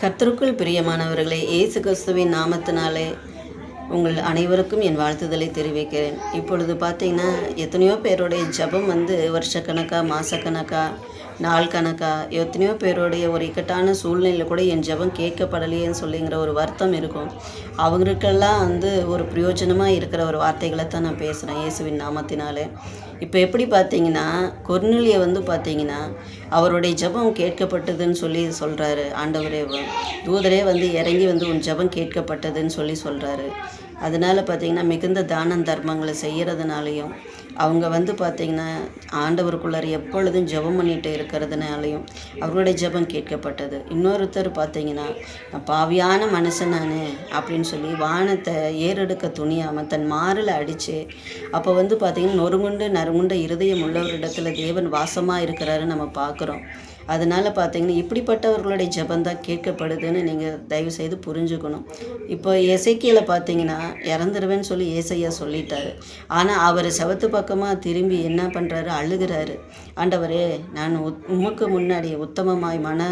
கர்த்தருக்குள் பிரியமானவர்களே இயேசு கிறிஸ்துவின் நாமத்தினாலே உங்கள் அனைவருக்கும் என் வாழ்த்துதலை தெரிவிக்கிறேன். இப்பொழுது பார்த்தீங்கன்னா எத்தனையோ பேருடைய ஜெபம் வந்து வருஷக்கணக்காக மாதக்கணக்காக நாள் கணக்காக எத்தனையோ பேருடைய ஒரு இக்கட்டான சூழ்நிலையில் கூட என் ஜெபம் கேட்கப்படலையேன்னு சொல்லிங்கிற ஒரு வருத்தம் இருக்கும். அவங்களுக்கெல்லாம் வந்து ஒரு பிரயோஜனமாக இருக்கிற ஒரு வார்த்தைகளை தான் நான் பேசுகிறேன் இயேசுவின் நாமத்தினாலே. இப்போ எப்படி பார்த்தீங்கன்னா கொர்னலியை வந்து பார்த்தீங்கன்னா அவருடைய ஜெபம் கேட்கப்பட்டதுன்னு சொல்லி சொல்கிறாரு ஆண்டவரே. தூதரே வந்து இறங்கி வந்து உன் ஜெபம் கேட்கப்பட்டதுன்னு சொல்லி சொல்கிறாரு அதனால பார்த்திங்கன்னா மிகுந்த தானம் தர்மங்களை செய்கிறதுனாலையும் அவங்க வந்து பார்த்திங்கன்னா ஆண்டவருக்குள்ளார எப்பொழுதும் ஜெபம் பண்ணிட்டு இருக்கிறதுனாலையும் அவருடைய ஜெபம் கேட்கப்பட்டது. இன்னொருத்தர் பார்த்திங்கன்னா நான் பாவியான மனுஷன் நான் அப்படின்னு சொல்லி வானத்தை ஏறெடுக்க துணியாமல் தன் மாறில் அடித்து அப்போ வந்து பார்த்திங்கன்னா நொறுங்குண்டு நறுங்குண்ட இருதயம் உள்ளவரிடத்தில் தேவன் வாசமாக இருக்கிறாரு நம்ம பார்க்குறோம். அதனால் பார்த்தீங்கன்னா இப்படிப்பட்டவர்களுடைய ஜெபம் தான் கேட்கப்படுதுன்னு நீங்கள் தயவு செய்து புரிஞ்சுக்கணும். இப்போ இசைக்கியில் பார்த்தீங்கன்னா இறந்துருவேன்னு சொல்லி ஏசையா சொல்லிட்டாரு. ஆனால் அவர் செவத்து பக்கமாக திரும்பி என்ன பண்ணுறாரு அழுகிறாரு. ஆண்டவரே நான் உமக்கு முன்னாடி உத்தமமாய் மன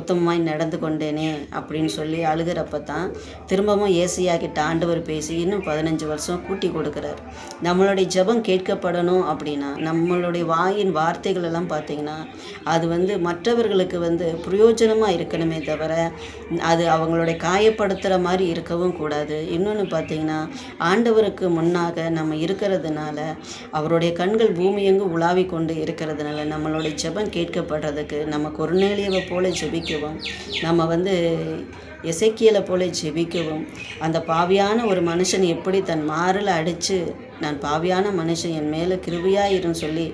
உத்தமமாய் நடந்து கொண்டேனே அப்படின்னு சொல்லி அழுகிறப்ப தான் திரும்பவும் ஏசையா கிட்ட ஆண்டவர் பேசி இன்னும் பதினஞ்சு வருஷம் கூட்டி கொடுக்குறாரு. நம்மளுடைய ஜெபம் கேட்கப்படணும் அப்படின்னா நம்மளுடைய வாயின் வார்த்தைகள் எல்லாம் பார்த்தீங்கன்னா அது வந்து மற்றவர்களுக்கு வந்து பிரயோஜனமாக இருக்கணுமே தவிர அது அவங்களுடைய காயப்படுத்துகிற மாதிரி இருக்கவும் கூடாது. இன்னொன்று பார்த்தீங்கன்னா ஆண்டவருக்கு முன்னாக நம்ம இருக்கிறதுனால அவருடைய கண்கள் பூமியெங்கு உலாவி கொண்டு இருக்கிறதுனால நம்மளுடைய ஜெபம் கேட்கப்படுறதுக்கு நம்ம கொர்நேலியவை போல ஜெபிக்கவும் நம்ம வந்து எசைக்கியலை போல ஜெபிக்கவும் அந்த பாவியான ஒரு மனுஷன் எப்படி தன் மாறில் அடித்து நான் பாவியான மனுஷன் என் மேலே கிருபையாயிருன்னு சொல்லி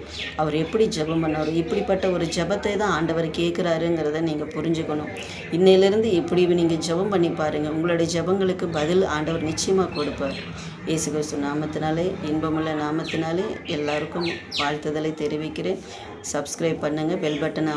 அவர் எப்படி ஜெபம் பண்ணார்? இப்படிப்பட்ட ஒரு ஜெபத்தை தான் ஆண்டவர் கேட்குறாருங்கிறத நீங்கள் புரிஞ்சுக்கணும். இன்னையிலேருந்து இப்படி நீங்கள் ஜெபம் பண்ணி பாருங்கள் உங்களுடைய ஜெபங்களுக்கு பதில் ஆண்டவர் நிச்சயமாக கொடுப்பார். இயேசு கிறிஸ்து நாமத்தினாலே இன்பமுள்ள நாமத்தினாலே எல்லாருக்கும் வாழ்த்துதலை தெரிவிக்கிறேன். சப்ஸ்கிரைப் பண்ணுங்கள் பெல் பட்டனை